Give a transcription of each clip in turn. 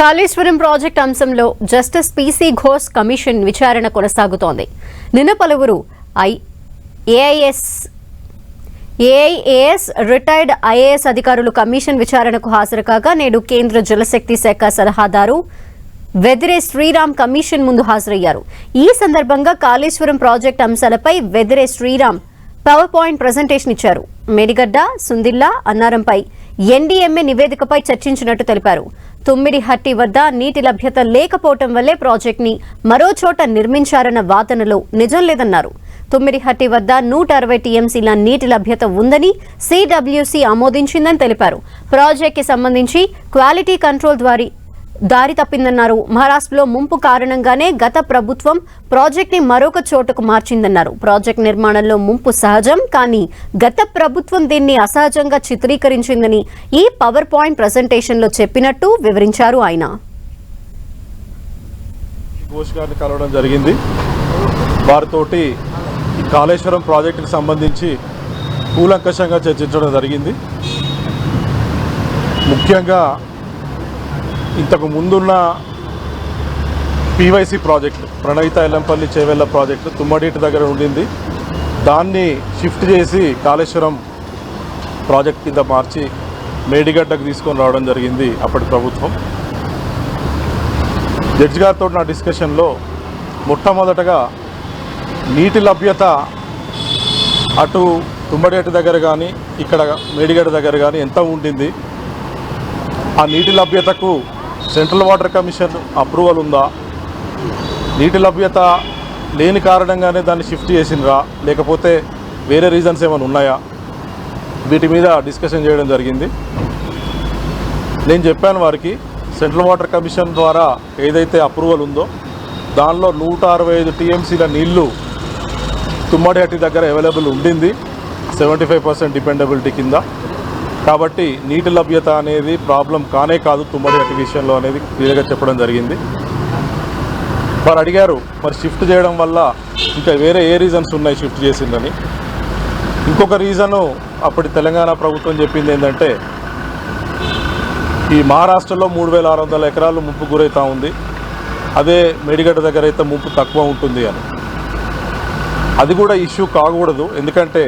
Kaleshwaram project అంశంలో justice PC Ghosh commission విచారణ కొనసాగుతోంది. నిన్న పలువురు I AIS AIAS retired IAS అధికారులు కమిషన్ విచారణకు హాజరు కాగా నేడు కేంద్ర జలశక్తి శాఖ సలహాదారు వెదిరే శ్రీరామ్ కమిషన్ ముందు హాజరయ్యారు. ఈ సందర్భంగా కాళేశ్వరం ప్రాజెక్ట్ అంశాలపై Vedire Sriram power point presentation ఇచ్చారు. మేడిగడ్డ సుందిల్లా అన్నారంపై ఎన్డీఎంఏ నివేదికపై చర్చించినట్టు తెలిపారు. తుమ్మిడిహట్టి వద్ద నీటి లభ్యత లేకపోవటం వల్లే ప్రాజెక్ట్ని మరో చోట నిర్మించారన్న వాదనలో నిజం లేదన్నారు. తుమ్మిడిహట్టి వద్ద నూట అరవై టీఎంసీల నీటి లభ్యత ఉందని సిడబ్ల్యూసీ ఆమోదించిందని తెలిపారు. ప్రాజెక్ట్కి సంబంధించి క్వాలిటీ కంట్రోల్ ద్వారా దారి తప్పిందన్నారు. మహారాష్ట్రలో ముంపు కారణంగానే గత ప్రభుత్వం ప్రాజెక్ట్ని మరొక చోటుకు మార్చిందన్నారు. ప్రాజెక్ట్ నిర్మాణంలో ముంపు సహజం కానీ గత ప్రభుత్వం దీన్ని అసహజంగా చిత్రీకరించిందని ఈ పవర్ పాయింట్ ప్రజెంటేషన్లో చెప్పినట్టు వివరించారు ఆయన. ఘోష్ గారిని కలవడం జరిగింది. వారితోటి ఈ కాళేశ్వరం ప్రాజెక్టుకి సంబంధించి కూలంకషంగా చర్చించడం జరిగింది. ముఖ్యంగా ఇంతకు ముందున్న పీవైసీ ప్రాజెక్టు ప్రణయిత ఎల్లంపల్లి చేవెళ్ళ ప్రాజెక్టు తుమ్మడీటి దగ్గర ఉండింది. దాన్ని షిఫ్ట్ చేసి కాళేశ్వరం ప్రాజెక్ట్ కింద మార్చి మేడిగడ్డకు తీసుకొని రావడం జరిగింది అప్పటి ప్రభుత్వం. జడ్జి గారితో నా డిస్కషన్లో మొట్టమొదటగా నీటి లభ్యత అటు తుమ్మడేటి దగ్గర కానీ ఇక్కడ మేడిగడ్డ దగ్గర కానీ ఎంత ఉండింది? ఆ నీటి లభ్యతకు సెంట్రల్ వాటర్ కమిషన్ అప్రూవల్ ఉందా? నీటి లభ్యత లేని కారణంగానే దాన్ని షిఫ్ట్ చేసిండ్రా? లేకపోతే వేరే రీజన్స్ ఏమైనా ఉన్నాయా? వీటి మీద డిస్కషన్ చేయడం జరిగింది. నేను చెప్పాను వారికి సెంట్రల్ వాటర్ కమిషన్ ద్వారా ఏదైతే అప్రూవల్ ఉందో దానిలో నూట అరవై ఐదు టీఎంసీల నీళ్ళు తుమ్మడిహట్టి దగ్గర అవైలబుల్ ఉండింది. సెవెంటీ ఫైవ్ పర్సెంట్ డిపెండబిలిటీ కింద. కాబట్టి నీటి లభ్యత అనేది ప్రాబ్లం కానే కాదు తుమ్మడిహట్టి విషయంలో అనేది క్లియర్గా చెప్పడం జరిగింది. వారు అడిగారు మరి షిఫ్ట్ చేయడం వల్ల ఇంకా వేరే ఏ రీజన్స్ ఉన్నాయి షిఫ్ట్ చేసిందని. ఇంకొక రీజను అప్పటి తెలంగాణ ప్రభుత్వం చెప్పింది ఏంటంటే ఈ మహారాష్ట్రలో మూడు వేల ఆరు వందల ఎకరాలు ముంపు గురవుతూ ఉంది. అదే మేడిగడ్డ దగ్గర అయితే ముంపు తక్కువ ఉంటుంది అని. అది కూడా ఇష్యూ కాకూడదు. ఎందుకంటే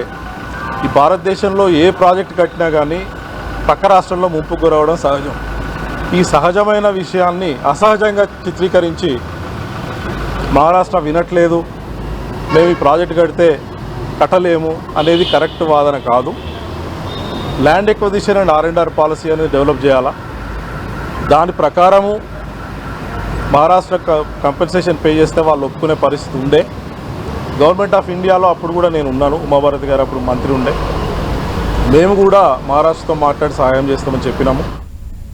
ఈ భారతదేశంలో ఏ ప్రాజెక్ట్ కట్టినా కానీ పక్క రాష్ట్రంలో ముంపు గురవడం సహజం. ఈ సహజమైన విషయాన్ని అసహజంగా చిత్రీకరించి మహారాష్ట్ర వినట్లేదు మేము ఈ ప్రాజెక్ట్ కడితే కట్టలేము అనేది కరెక్ట్ వాదన కాదు. Land acquisition and R and R policy అనేది డెవలప్ చేయాలా? దాని ప్రకారము మహారాష్ట్ర కంపెన్సేషన్ పే చేస్తే వాళ్ళు ఒప్పుకునే పరిస్థితి ఉండే. గవర్నమెంట్ ఆఫ్ ఇండియాలో అప్పుడు కూడా నేను ఉన్నాను. ఉమాభారతి గారు అప్పుడు మంత్రి ఉండే. మేము కూడా మహారాష్ట్రతో మాట్లాడి సహాయం చేస్తామని చెప్పినాము.